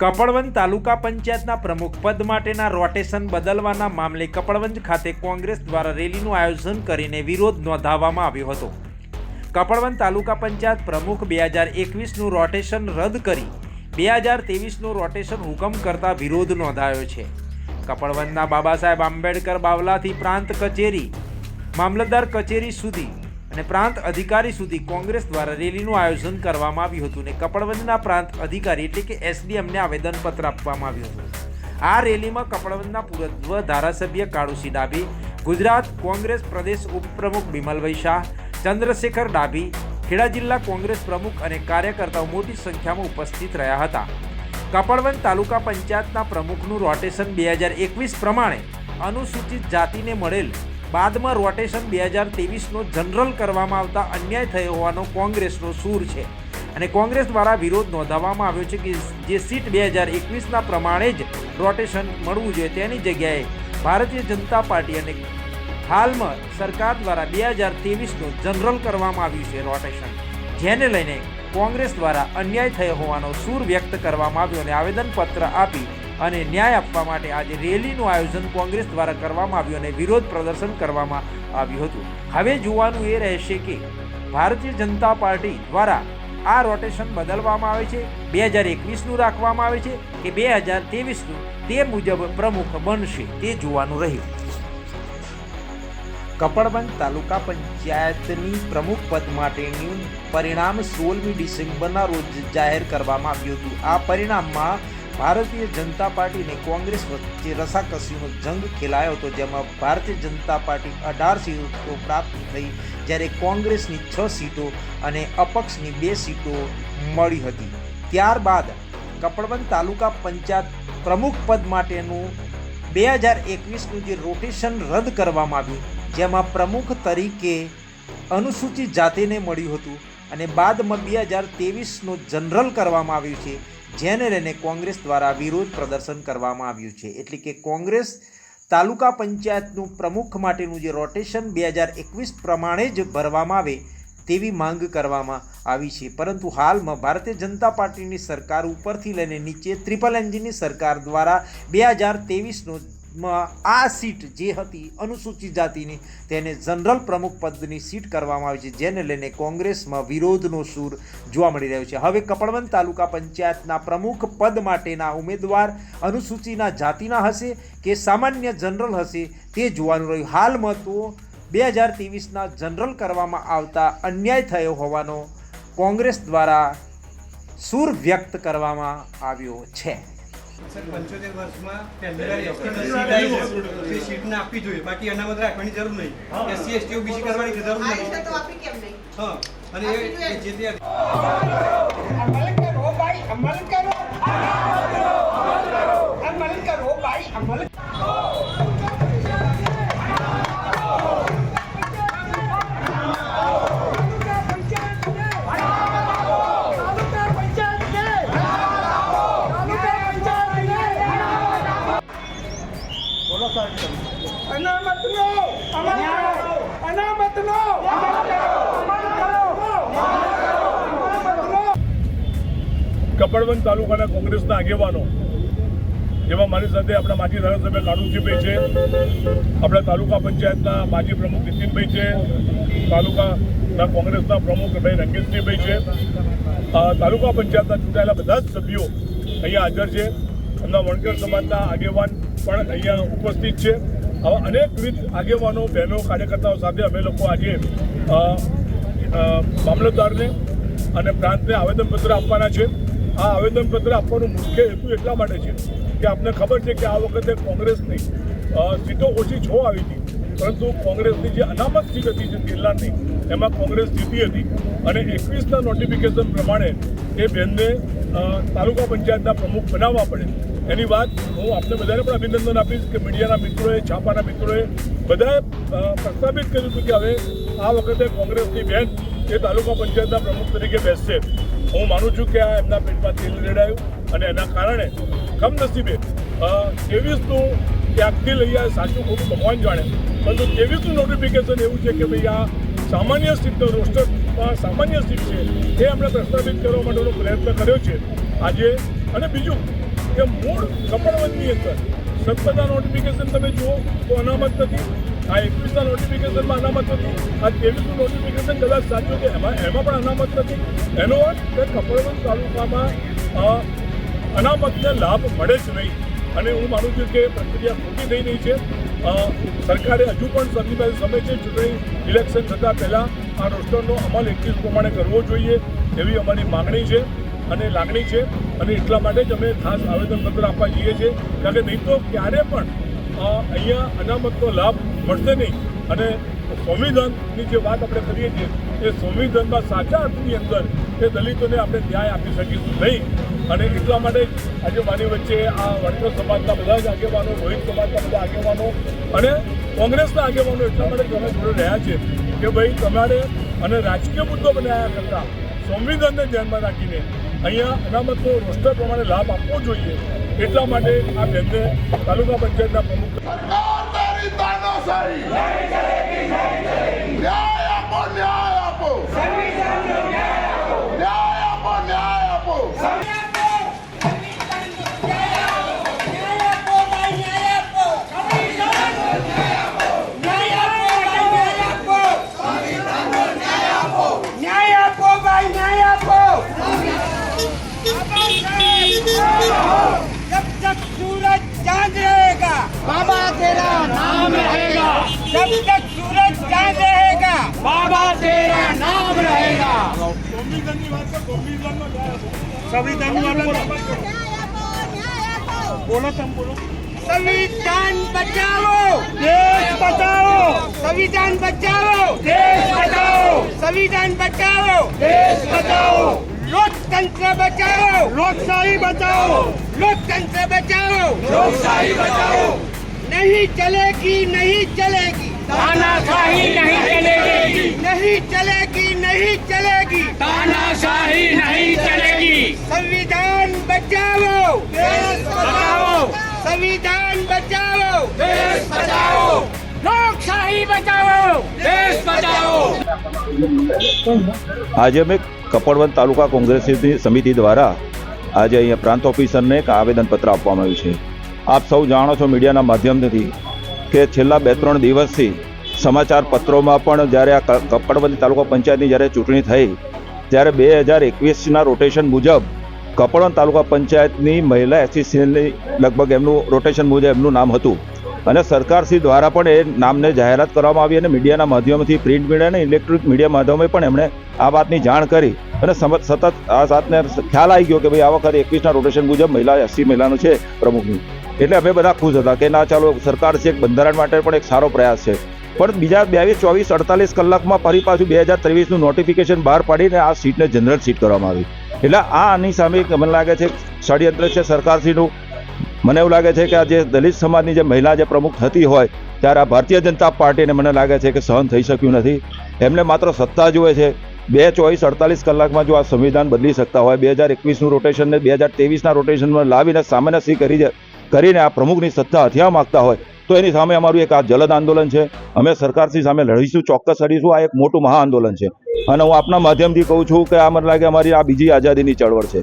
કપડવંજ તાલુકા પંચાયતના પ્રમુખ પદ માટેના રોટેશન બદલવાના મામલે કપડવંજ ખાતે કોંગ્રેસ દ્વારા રેલીનું આયોજન કરીને વિરોધ નોંધાવવામાં આવ્યો હતો. કપડવંજ તાલુકા પંચાયત પ્રમુખ બે હજાર એકવીસનું રોટેશન રદ કરી બે હજાર તેવીસનું રોટેશન હુકમ કરતા વિરોધ નોંધાયો છે. કપડવંજના બાબા સાહેબ આંબેડકર બાવલાથી પ્રાંત કચેરી, મામલતદાર કચેરી સુધી અને પ્રાંત અધિકારી સુધી કોંગ્રેસ દ્વારા રેલીનું આયોજન કરવામાં આવ્યું હતું ને કપડવંજના પ્રાંત અધિકારી એટલે કે એસડીએમને આવેદનપત્ર આપવામાં આવ્યું હતું. આ રેલીમાં કપડવંજના પૂર્વ ધારાસભ્ય કાળુસી ડાભી, ગુજરાત કોંગ્રેસ પ્રદેશ ઉપપ્રમુખ બિમલભાઈ શાહ, ચંદ્રશેખર ડાભી, ખેડા જિલ્લા કોંગ્રેસ પ્રમુખ અને કાર્યકર્તાઓ મોટી સંખ્યામાં ઉપસ્થિત રહ્યા હતા. કપડવંજ તાલુકા પંચાયતના પ્રમુખનું રોટેશન બે હજાર એકવીસ પ્રમાણે અનુસૂચિત જાતિને મળેલ બાદમાં રોટેશન બે હજાર તેવીસનો જનરલ કરવામાં આવતા અન્યાય થયો હોવાનો કોંગ્રેસનો સૂર છે. અને કોંગ્રેસ દ્વારા વિરોધ નોંધાવવામાં આવ્યો છે કે જે સીટ બે હજાર એકવીસના પ્રમાણે જ રોટેશન મળવું જોઈએ તેની જગ્યાએ ભારતીય જનતા પાર્ટી અને હાલમાં સરકાર દ્વારા બે હજાર તેવીસનું જનરલ કરવામાં આવ્યું છે રોટેશન. જેને લઈને કોંગ્રેસ દ્વારા અન્યાય થયો હોવાનો સૂર વ્યક્ત કરવામાં આવ્યો અને આવેદનપત્ર આપી અને ન્યાય આપવા માટે આજે રેલીનું આયોજન કોંગ્રેસ દ્વારા કરવામાં આવ્યું અને વિરોધ પ્રદર્શન કરવામાં આવ્યું હતું. હવે જોવાનું એ રહેશે કે ભારતીય જનતા પાર્ટી દ્વારા આ રોટેશન બદલવામાં આવે છે, બે હજાર એકવીસનું રાખવામાં આવે છે કે બે હજાર તેવીસનું તે મુજબ પ્રમુખ બનશે તે જોવાનું રહ્યું. કપડબંધ તાલુકા પંચાયતની પ્રમુખ પદ માટેનું પરિણામ સોળમી ડિસેમ્બરના રોજ જાહેર કરવામાં આવ્યું હતું. આ પરિણામમાં ભારતીય જનતા પાર્ટી અને કોંગ્રેસ વચ્ચે રસાકસીનો જંગ ખેલાયો હતો, જેમાં ભારતીય જનતા પાર્ટી અઢાર સીટો પ્રાપ્ત થઈ, જ્યારે કોંગ્રેસની છ સીટો અને અપક્ષની બે સીટો મળી હતી. ત્યારબાદ કપડવંત તાલુકા પંચાયત પ્રમુખ પદ માટેનું બે હજાર એકવીસનું જે રોટેશન રદ કરવામાં આવ્યું, જેમાં પ્રમુખ તરીકે અનુસૂચિત જાતિને મળ્યું હતું અને બાદમાં બે હજાર તેવીસનું જનરલ કરવામાં આવ્યું છે. જેને લઈને કોંગ્રેસ દ્વારા વિરોધ પ્રદર્શન કરવામાં આવ્યું છે. એટલે કે કોંગ્રેસ તાલુકા પંચાયતનું પ્રમુખ માટેનું જે રોટેશન બે હજાર એકવીસ પ્રમાણે જ ભરવામાં આવે તેવી માંગ કરવામાં આવી છે. પરંતુ હાલમાં ભારતીય જનતા પાર્ટીની સરકાર ઉપરથી લઈને નીચે ત્રિપલ એન્જિનની સરકાર દ્વારા બે હજાર તેવીસનો આ સીટ જે હતી અનુસૂચિત જાતિની તેને જનરલ પ્રમુખ પદની સીટ કરવામાં આવી છે, જેને લઈને કોંગ્રેસમાં વિરોધનો સૂર જોવા મળી રહ્યો છે. હવે કપડવંત તાલુકા પંચાયતના પ્રમુખ પદ માટેના ઉમેદવાર અનુસૂચિના જાતિના હશે કે સામાન્ય જનરલ હશે તે જોવાનું રહ્યું. હાલમાં તો બે હજાર ત્રેવીસના જનરલ કરવામાં આવતા અન્યાય થયો હોવાનો કોંગ્રેસ દ્વારા સૂર વ્યક્ત કરવામાં આવ્યો છે. પંચોતેર વર્ષમાં પહેલી સીટ સીટને આપવી જોઈએ. બાકી અનામત રાખવાની જરૂર નહીં. એસસી એસટી ઓબીસી કરવાની જરૂર નહીં. તો આપી કેમ નહીં? હા. અને એ એ જે તે અમલ કરો ભાઈ અમલ કરો. અમલ કરો ભાઈ અમલ કપડવંજ તાલુકાના કોંગ્રેસના આગેવાનો, જેમાં મારી સાથે આપણા માજી ધારાસભ્ય કાળુજીભાઈ છે, આપણા તાલુકા પંચાયતના માજી પ્રમુખ નીતિનભાઈ છે, તાલુકાના કોંગ્રેસના પ્રમુખ ભાઈ રંગીતસિંહભાઈ છે. તાલુકા પંચાયતના ચૂંટાયેલા બધા જ સભ્યો અહીંયા હાજર છે. એમના વણકર સમાજના આગેવાન પણ અહીંયા ઉપસ્થિત છે. આવા અનેકવિધ આગેવાનો, બહેનો, કાર્યકર્તાઓ સાથે અમે લોકો આજે મામલતદારને અને પ્રાંતને આવેદનપત્ર આપવાના છે. આ આવેદનપત્ર આપવાનો મુખ્ય હેતુ એટલા માટે છે કે આપને ખબર છે કે આ વખતે કોંગ્રેસની સીટો ઓછી છ આવી હતી. પરંતુ કોંગ્રેસની જે અનામત સીટ હતી જે જિલ્લાની એમાં કોંગ્રેસ જીતી હતી. અને એકવીસના નોટિફિકેશન પ્રમાણે એ બેનને તાલુકા પંચાયતના પ્રમુખ બનાવવા પડે. એની વાત હું આપને બધાને પણ અભિનંદન આપીશ કે મીડિયાના મિત્રોએ, છાપાના મિત્રોએ બધાએ પ્રસ્થાપિત કર્યું હતું કે હવે આ વખતે કોંગ્રેસની બેન એ તાલુકા પંચાયતના પ્રમુખ તરીકે બેસશે. હું માનું છું કે આ એમના પેટમાં તેલ રેડાયું અને એના કારણે કમનસીબે ત્રેવીસનું ત્યાગથી લઈ આ સાચું ખોટું ભગવાન જાણે. પરંતુ ત્રેવીસનું નોટિફિકેશન એવું છે કે ભાઈ આ સામાન્ય સીટનો રોસ્ટરમાં સામાન્ય સીટ છે, એ એમણે પ્રસ્થાપિત કરવા માટેનો પ્રયત્ન કર્યો છે. આજે અને બીજું કે મૂળ કપડવંતની અંદર સત્તરના નોટિફિકેશન તમે જુઓ તો અનામત નથી આ એકવીસના નોટિફિકેશનમાં અનામત નથી. આ ત્રેવીસનું નોટિફિકેશન કદાચ સાચું છે, એમાં એમાં પણ અનામત નથી. એનો અર્થ કે કપડવંજ તાલુકામાં અનામતને લાભ મળે જ નહીં. અને હું માનું છું કે પ્રક્રિયા ખોટી થઈ રહી છે. સરકારે હજુ પણ સર્વિભાઈ સમય છે, ચૂંટણી ઇલેક્શન થતાં પહેલાં આ રોસ્ટરનો અમલ એકવીસ પ્રમાણે કરવો જોઈએ એવી અમારી માગણી છે અને લાગણી છે. અને એટલા માટે જ અમે ખાસ આવેદનપત્ર આપવા જઈએ છીએ. કારણ કે નહીં તો ક્યારે પણ અહીંયા અનામતનો લાભ મળશે નહીં. અને સંવિધાનની જે વાત આપણે કરીએ છીએ, એ સંવિધાનમાં સાચા અર્થની અંદર એ દલિતોને આપણે ન્યાય આપી શકીશું નહીં. અને એટલા માટે આજે મારી વચ્ચે આ વણકર સમાજના બધા જ આગેવાનો, રોહિત સમાજના બધા આગેવાનો અને કોંગ્રેસના આગેવાનો એટલા માટે તમે જોડે રહ્યા છે કે ભાઈ તમારે અને રાજકીય મુદ્દો બનાવ્યા કરતાં સંવિધાનને ધ્યાનમાં રાખીને અહીંયા અનામતનો રોસ્ટર પ્રમાણે લાભ આપવો જોઈએ. એટલા માટે આ બેનને તાલુકા પંચાયતના પ્રમુખ ન્યાય આપો ન્યાય આપો. जब तक सूरज क्या रहेगा। बाबा तेरा नाम रहेगा। बोलो तुम बोलो। संविधान बचाओ। देश बचाओ। संविधान बचाओ। देश बचाओ। संविधान बचाओ। देश बचाओ। लोकतंत्र बचाओ। लोकशाही बचाओ। लोकतंत्र बचाओ। लोकशाही बचाओ। नहीं चलेगी नहीं चलेगी। तानाशाही नहीं चलेगी नहीं चलेगी नहीं चलेगी तानाशाही नहीं चलेगी संविधान बचाओ देश बचाओ संविधान बचाओ देश बचाओ लोकशाही बचाओ देश बचाओ આજે અમે કપડવંત તાલુકા કોંગ્રેસની સમિતિ દ્વારા આજે અહીંયા પ્રાંત ઓફિસરને એક આવેદનપત્ર આપવામાં આવ્યું છે આપ સૌ જાણો છો મીડિયાના માધ્યમથી કે છેલ્લા બે ત્રણ દિવસથી સમાચાર પત્રોમાં પણ જ્યારે આ કપડવંત તાલુકા પંચાયતની જ્યારે ચૂંટણી થઈ, ત્યારે બે હજાર એકવીસના રોટેશન મુજબ કપડવંત તાલુકા પંચાયતની મહિલા એસોસિએશનની લગભગ એમનું રોટેશન મુજબ એમનું નામ હતું. અને સરકારશ્રી દ્વારા પણ એ નામને જાહેરાત કરવામાં આવી અને મીડિયાના માધ્યમથી પ્રિન્ટ મીડિયા અને ઇલેક્ટ્રોનિક મીડિયા માધ્યમે પણ એમણે આ વાતની જાણ કરી. અને સમજ સતત આ વાતને ખ્યાલ આવી ગયો કે ભાઈ આ વખતે એકવીસના રોટેશન મુજબ મહિલા એસસી મહિલાનું છે પ્રમુખનું. એટલે અમે બધા ખુશ હતા કે ના, ચાલો, સરકાર છે, એક બંધારણ માટે પણ એક સારો પ્રયાસ છે. પણ બીજા બાવીસ, ચોવીસ, અડતાલીસ કલાકમાં ફરી પાછું બે હજાર ત્રેવીસનું નોટિફિકેશન બહાર પાડીને આ સીટને જનરલ સીટ કરવામાં આવી. એટલે આ આની સામે મને લાગે છે, ષડયંત્ર છે સરકારશ્રીનું. મને એવું લાગે છે કે આ જે દલિત સમાજની જે મહિલા જે પ્રમુખ થતી હોય, ત્યારે આ ભારતીય જનતા પાર્ટીને મને લાગે છે કે સહન થઈ શક્યું નથી. એમને માત્ર સત્તા જુએ છે. બે, ચોવીસ, અડતાલીસ કલાકમાં જો આ સંવિધાન બદલી શકતા હોય, બે હજાર એકવીસનું રોટેશન ને બે હજાર ત્રેવીસના રોટેશનમાં લાવીને સામાન્ય સી કરી કરીને આ પ્રમુખની સત્તા હથિયાર માગતા હોય, તો એની સામે અમારું એક આ જલદ આંદોલન છે. અમે સરકારશ્રી સામે લડીશું, ચોક્કસ લડીશું. આ એક મોટું મહા આંદોલન છે. અને હું આપના માધ્યમથી કહું છું કે આ મને લાગે અમારી આ બીજી આઝાદીની ચળવળ છે.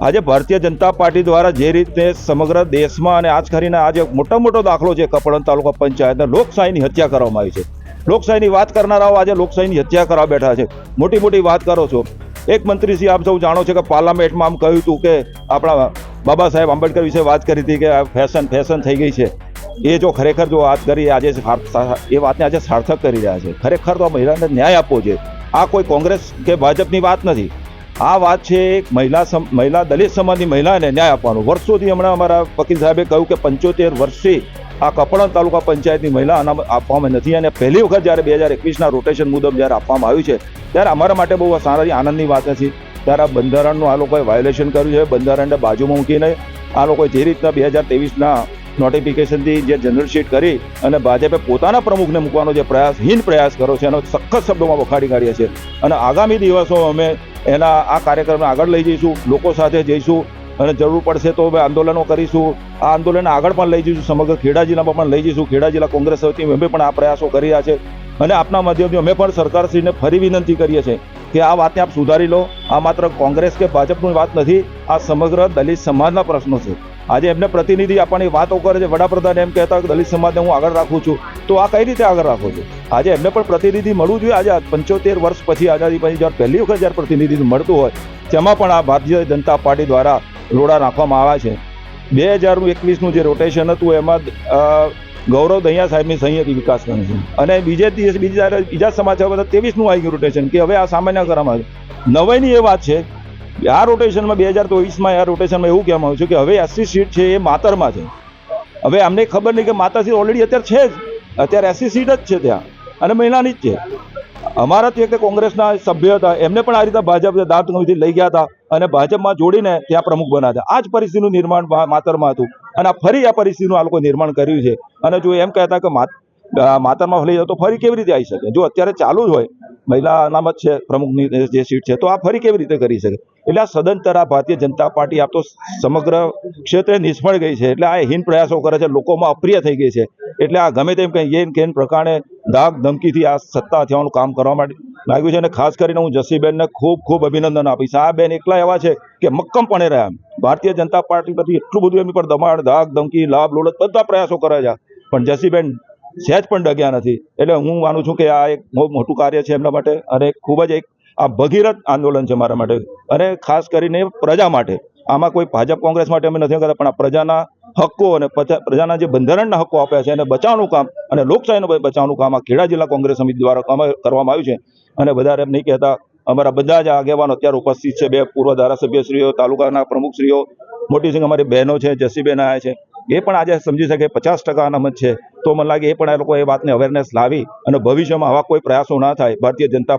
આજે ભારતીય જનતા પાર્ટી દ્વારા જે રીતે સમગ્ર દેશમાં અને આજ કરીને આજે મોટો મોટો દાખલો છે કપડન તાલુકા પંચાયતને લોકશાહીની હત્યા કરવામાં આવી છે. લોકશાહીની વાત કરનારાઓ આજે લોકશાહીની હત્યા કરવા બેઠા છે. મોટી મોટી વાત કરો છો. એક મંત્રીશ્રી આપ સૌ જાણો છો કે પાર્લામેન્ટમાં આમ કહ્યું હતું કે આપણા બાબા સાહેબ આંબેડકર વિશે વાત કરી હતી કે આ ફેશન ફેશન થઈ ગઈ છે. એ જો ખરેખર જો વાત કરી આજે એ વાતને આજે સાર્થક કરી રહ્યા છે. ખરેખર તો મહિલાને ન્યાય આપવો છે. આ કોઈ કોંગ્રેસ કે ભાજપની વાત નથી. આ વાત છે એક મહિલા મહિલા દલિત સમાજની મહિલાને ન્યાય આપવાનો. વર્ષોથી હમણાં અમારા વકીલ સાહેબે કહ્યું કે પંચોતેર વર્ષથી આ કપડણ તાલુકા પંચાયતની મહિલા અનામત આપવામાં નથી અને પહેલી વખત જ્યારે બે હજાર એકવીસના રોટેશન મુજબ જ્યારે આપવામાં આવ્યું છે, ત્યારે અમારા માટે બહુ સારી આનંદની વાત હતી. ત્યારે બંધારણનું આ લોકોએ વાયોલેશન કર્યું છે, બંધારણને બાજુમાં મૂકીને આ લોકોએ જે રીતના બે હજાર તેવીસના નોટિફિકેશનથી જે જનરલ શીટ કરી અને ભાજપે પોતાના પ્રમુખને મૂકવાનો જે પ્રયાસ, હીન પ્રયાસ કર્યો છે, એનો સખત શબ્દોમાં વખાડી કાઢીએ છીએ. અને આગામી દિવસો અમે એના, આ કાર્યક્રમને આગળ લઈ જઈશું, લોકો સાથે જઈશું અને જરૂર પડશે તો અમે આંદોલનો કરીશું. આ આંદોલન આગળ પણ લઈ જઈશું, સમગ્ર ખેડા જિલ્લામાં પણ લઈ જઈશું. ખેડા જિલ્લા કોંગ્રેસ સમિતિ અમે પણ આ પ્રયાસો કરી રહ્યા છે. અને આપના માધ્યમથી અમે પણ સરકારશ્રીને ફરી વિનંતી કરીએ છીએ કે આ વાતને આપ સુધારી લો. આ માત્ર કોંગ્રેસ કે ભાજપની વાત નથી, આ સમગ્ર દલિત સમાજના પ્રશ્નો છે. આજે એમને પ્રતિનિધિ આપવાની વાતો કરે છે. વડાપ્રધાન એમ કહેતા કે દલિત સમાજને હું આગળ રાખું છું. તો આ કઈ રીતે આગળ રાખો છો? આજે એમને પણ પ્રતિનિધિ મળવું જોઈએ. આજે પંચોતેર વર્ષ પછી આઝાદી પછી જ્યારે પહેલી વખત જ્યારે પ્રતિનિધિ મળતું હોય, તેમાં પણ આ ભારતીય જનતા પાર્ટી દ્વારા રોડા નાખવામાં આવ્યા છે. બે હજારનું એકવીસનું જે રોટેશન હતું, એમાં ગૌરવ દહિયા સાહેબની સહી હતી વિકાસ છે. અને બીજે દિવસ બીજા બીજા સમાચાર બધા ત્રેવીસનું આવી ગયું રોટેશન કે હવે આ સામાન્ય કરવામાં આવ્યું નવાઈની એ વાત છે, આ રોટેશનમાં બે હજાર ચોવીસમાં, આ રોટેશનમાં એવું કહેવામાં આવ્યું છે કે હવે એસસી સીટ છે એ માતરમાં છે. હવે અમને ખબર નહીં કે માતા સીટ ઓલરેડી અત્યારે છે જ. અત્યારે એસસી સીટ જ છે ત્યાં. અને મહિલાની જ છે. અમારા તે કોંગ્રેસના સભ્ય હતા. એમને પણ આ રીતે ભાજપ દાંત લઈ ગયા હતા અને ભાજપમાં જોડીને ત્યાં પ્રમુખ બન્યા હતા. આ જ પરિસ્થિતિનું નિર્માણ માતરમાં હતું. અને ફરી આ પરિસ્થિતિનું આ લોકો નિર્માણ કર્યું છે. અને જો એમ કહેતા કે માત- માતરમાં ફલી જાવ તો ફરી કેવી રીતે આવી શકે? જો અત્યારે ચાલુ જ હોય મહિલા અનામત છે પ્રમુખની જે સીટ છે, તો આ ફરી કેવી રીતે કરી શકે? એટલે આ સદંતર આ ભારતીય જનતા પાર્ટી આપ તો સમગ્ર ક્ષેત્રે નિષ્ફળ ગઈ છે. એટલે આ હીન પ્રયાસો કરે છે, લોકોમાં અપ્રિય થઈ ગઈ છે. એટલે આ ગમે તેમ કંઈ યેન કેન પ્રકારે ધાક ધમકીથી આ સત્તા થવાનું કામ કરવા માટે લાગ્યું છે. અને ખાસ કરીને હું જસીબેનને ખૂબ ખૂબ અભિનંદન આપીશ. આ બેન એકલા એવા છે કે મક્કમપણે રહ્યા ભારતીય જનતા પાર્ટી પરથી એટલું બધું એમની પર દમાણ ધાક ધમકી, લાભ લોલત બધા પ્રયાસો કરે છે. પણ જસીબેન સહેજ પણ ડગ્યા નથી. એટલે હું માનું છું કે આ એક બહુ મોટું કાર્ય છે એમના માટે. અને ખૂબ જ એક આ ભગીરથ આંદોલન છે મારા માટે. અને ખાસ કરીને પ્રજા માટે. આમાં કોઈ ભાજપ કોંગ્રેસ માટે અમે નથી કરતા, પણ આ પ્રજાના હક્કો અને પ્રજાના જે બંધારણના હક્કો આપ્યા છે એને બચાવવાનું કામ અને લોકશાહીનું બચાવવાનું કામ આ ખેડા જિલ્લા કોંગ્રેસ સમિતિ દ્વારા કરવામાં આવ્યું છે. અને વધારે એમ નહીં કહેતા, અમારા બધા જ આગેવાનો અત્યારે ઉપસ્થિત છે, બે પૂર્વ ધારાસભ્યશ્રીઓ, તાલુકાના પ્રમુખશ્રીઓ, મોટી સિંહ અમારી બહેનો છે, જસીબેન આવ્યા છે. એ પણ આજે સમજી શકે પચાસ ટકા અનામત છે. તો મને લાગે એ પણ આ લોકો એ વાતને અવેરનેસ લાવી અને ભવિષ્યમાં આવા કોઈ પ્રયાસો ના થાય. ભારતીય જનતા